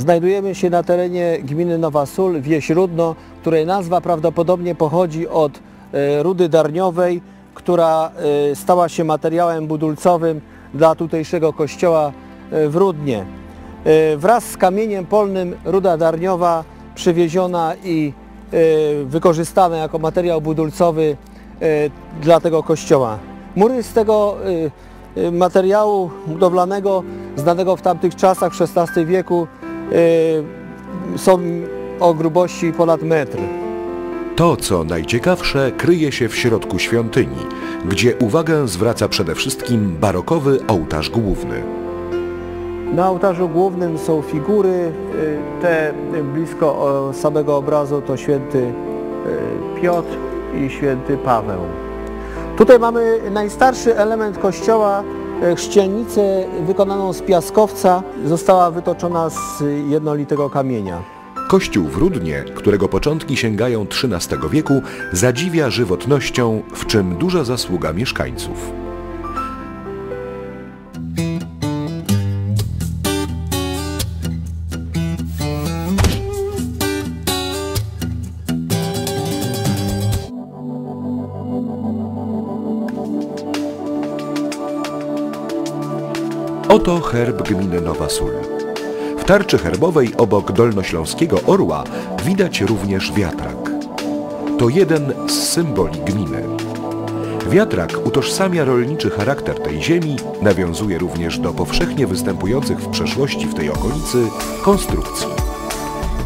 Znajdujemy się na terenie gminy Nowa Sól, wieś Rudno, której nazwa prawdopodobnie pochodzi od e, rudy darniowej, która e, stała się materiałem budulcowym dla tutejszego kościoła e, w Rudnie. Wraz z kamieniem polnym ruda darniowa przywieziona i wykorzystana jako materiał budulcowy dla tego kościoła. Mury z tego materiału budowlanego znanego w tamtych czasach w XVI wieku są o grubości ponad metr. To, co najciekawsze, kryje się w środku świątyni, gdzie uwagę zwraca przede wszystkim barokowy ołtarz główny. Na ołtarzu głównym są figury, y, te blisko samego obrazu to święty y, Piotr i święty Paweł. Tutaj mamy najstarszy element kościoła, y, chrzcielnicę wykonaną z piaskowca, została wytoczona z jednolitego kamienia. Kościół w Rudnie, którego początki sięgają XIII wieku, zadziwia żywotnością, w czym duża zasługa mieszkańców. Oto herb gminy Nowa Sól. W tarczy herbowej obok dolnośląskiego orła widać również wiatrak. To jeden z symboli gminy. Wiatrak utożsamia rolniczy charakter tej ziemi, nawiązuje również do powszechnie występujących w przeszłości w tej okolicy konstrukcji.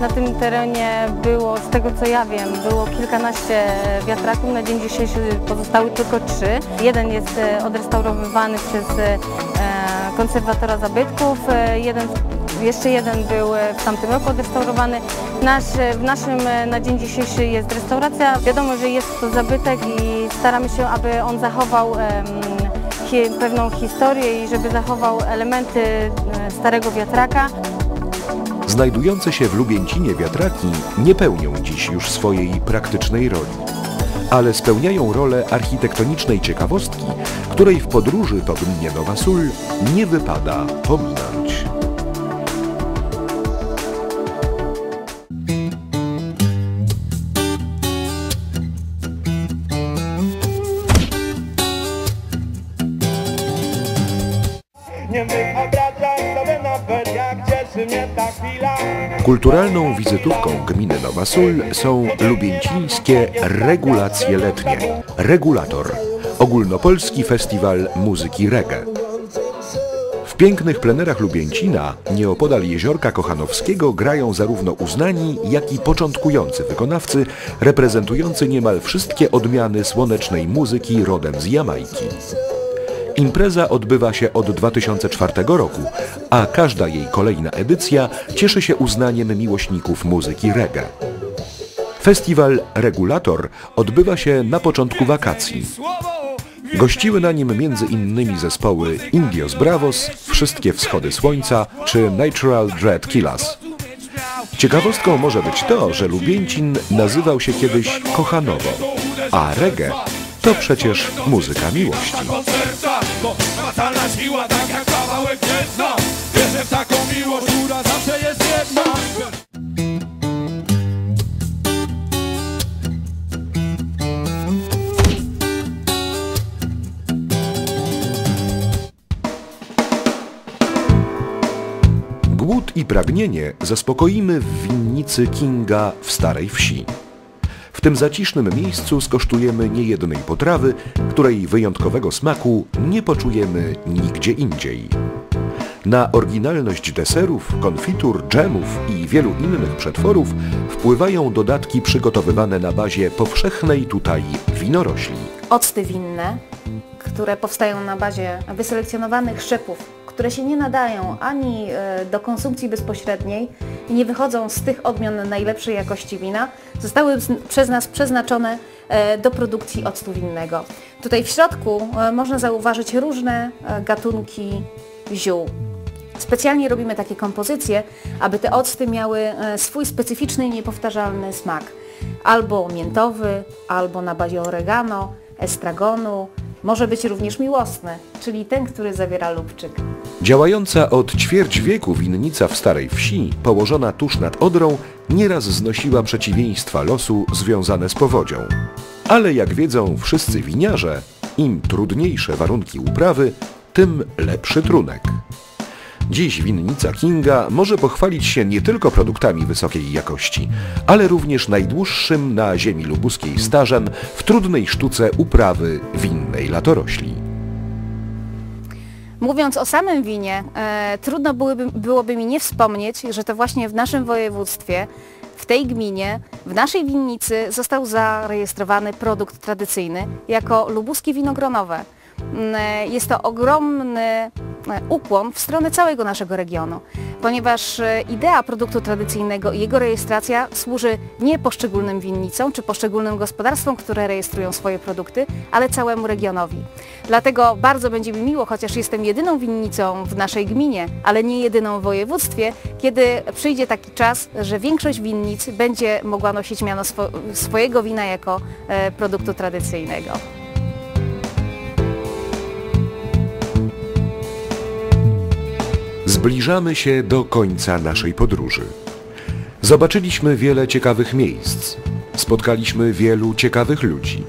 Na tym terenie było, z tego co ja wiem, było kilkanaście wiatraków, na dzień dzisiejszy pozostały tylko trzy. Jeden jest e, odrestaurowywany przez e, konserwatora zabytków, e, jeden, jeszcze jeden był e, w tamtym roku odrestaurowany. Nasz, w naszym e, na dzień dzisiejszy jest restauracja. Wiadomo, że jest to zabytek i staramy się, aby on zachował pewną historię i żeby zachował elementy e, starego wiatraka. Znajdujące się w Lubięcinie wiatraki nie pełnią dziś już swojej praktycznej roli, ale spełniają rolę architektonicznej ciekawostki, której w podróży po gminie Nowa Sól nie wypada pominąć. Nie wyobrażam Kulturalną wizytówką gminy Nowa Sól są lubięcińskie regulacje letnie. Regulator. Ogólnopolski Festiwal Muzyki Reggae. W pięknych plenerach Lubięcina, nieopodal Jeziorka Kochanowskiego, grają zarówno uznani, jak i początkujący wykonawcy, reprezentujący niemal wszystkie odmiany słonecznej muzyki rodem z Jamajki. Impreza odbywa się od 2004 roku, a każda jej kolejna edycja cieszy się uznaniem miłośników muzyki reggae. Festiwal Regulator odbywa się na początku wakacji. Gościły na nim innymi zespoły Indios Bravos, Wszystkie Wschody Słońca czy Natural Dread Killers. Ciekawostką może być to, że Lubięcin nazywał się kiedyś Kochanowo, a reggae to przecież muzyka miłości. Serca To namacalna siła, tak jak kawałek piętna Wierzę w taką miłość, która zawsze jest jedna Głód i pragnienie zaspokoimy w winnicy Kinga w Starej Wsi. Tym zacisznym miejscu skosztujemy niejednej potrawy, której wyjątkowego smaku nie poczujemy nigdzie indziej. Na oryginalność deserów, konfitur, dżemów i wielu innych przetworów wpływają dodatki przygotowywane na bazie powszechnej tutaj winorośli. octy winne, które powstają na bazie wyselekcjonowanych szczepów, które się nie nadają ani e, do konsumpcji bezpośredniej i nie wychodzą z tych odmian najlepszej jakości wina, zostały przez nas przeznaczone e, do produkcji octu winnego. Tutaj w środku e, można zauważyć różne e, gatunki ziół. Specjalnie robimy takie kompozycje, aby te octy miały swój specyficzny i niepowtarzalny smak. Albo miętowy, albo na bazie oregano, estragonu. Może być również miłosny, czyli ten, który zawiera lubczyk. Działająca od ćwierć wieku winnica w Starej Wsi, położona tuż nad Odrą, nieraz znosiła przeciwieństwa losu związane z powodzią. Ale jak wiedzą wszyscy winiarze, im trudniejsze warunki uprawy, tym lepszy trunek. Dziś winnica Kinga może pochwalić się nie tylko produktami wysokiej jakości, ale również najdłuższym na ziemi lubuskiej stażem w trudnej sztuce uprawy winnej latorośli. Mówiąc o samym winie, e, trudno byłoby, byłoby mi nie wspomnieć, że to właśnie w naszym województwie, w tej gminie, w naszej winnicy został zarejestrowany produkt tradycyjny jako lubuskie wino gronowe. Mm, e, Jest to ogromny e, ukłon w stronę całego naszego regionu, ponieważ e, idea produktu tradycyjnego i jego rejestracja służy nie poszczególnym winnicom czy poszczególnym gospodarstwom, które rejestrują swoje produkty, ale całemu regionowi. Dlatego bardzo będzie mi miło, chociaż jestem jedyną winnicą w naszej gminie, ale nie jedyną w województwie, kiedy przyjdzie taki czas, że większość winnic będzie mogła nosić miano swo swojego wina jako e, produktu tradycyjnego. Zbliżamy się do końca naszej podróży. Zobaczyliśmy wiele ciekawych miejsc, spotkaliśmy wielu ciekawych ludzi.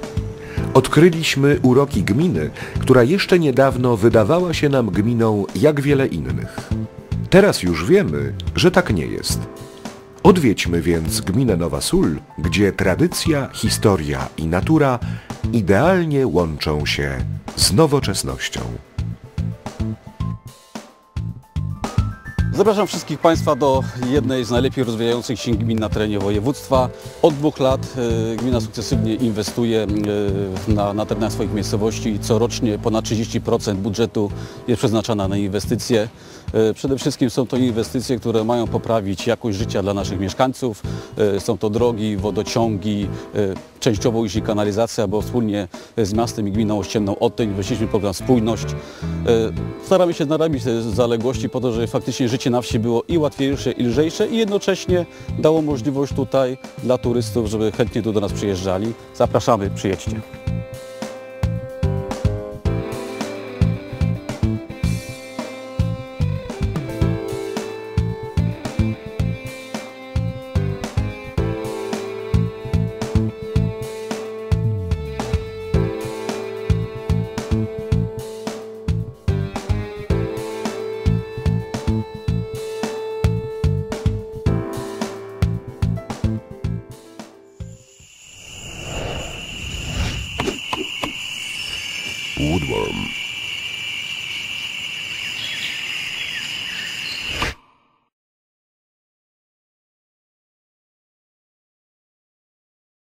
Odkryliśmy uroki gminy, która jeszcze niedawno wydawała się nam gminą jak wiele innych. Teraz już wiemy, że tak nie jest. Odwiedźmy więc gminę Nowa Sól, gdzie tradycja, historia i natura idealnie łączą się z nowoczesnością. Zapraszam wszystkich Państwa do jednej z najlepiej rozwijających się gmin na terenie województwa. Od dwóch lat e, gmina sukcesywnie inwestuje e, na, na terenach swoich miejscowości i corocznie ponad 30% budżetu jest przeznaczana na inwestycje. E, Przede wszystkim są to inwestycje, które mają poprawić jakość życia dla naszych mieszkańców. E, Są to drogi, wodociągi, e, częściowo już i kanalizacja, bo wspólnie z miastem i gminą Ościenną Oteń weszliśmy program Spójność. Staramy się narobić te zaległości po to, żeby faktycznie życie na wsi było i łatwiejsze, i lżejsze i jednocześnie dało możliwość tutaj dla turystów, żeby chętnie tu do nas przyjeżdżali. Zapraszamy, przyjedźcie. Woodworm.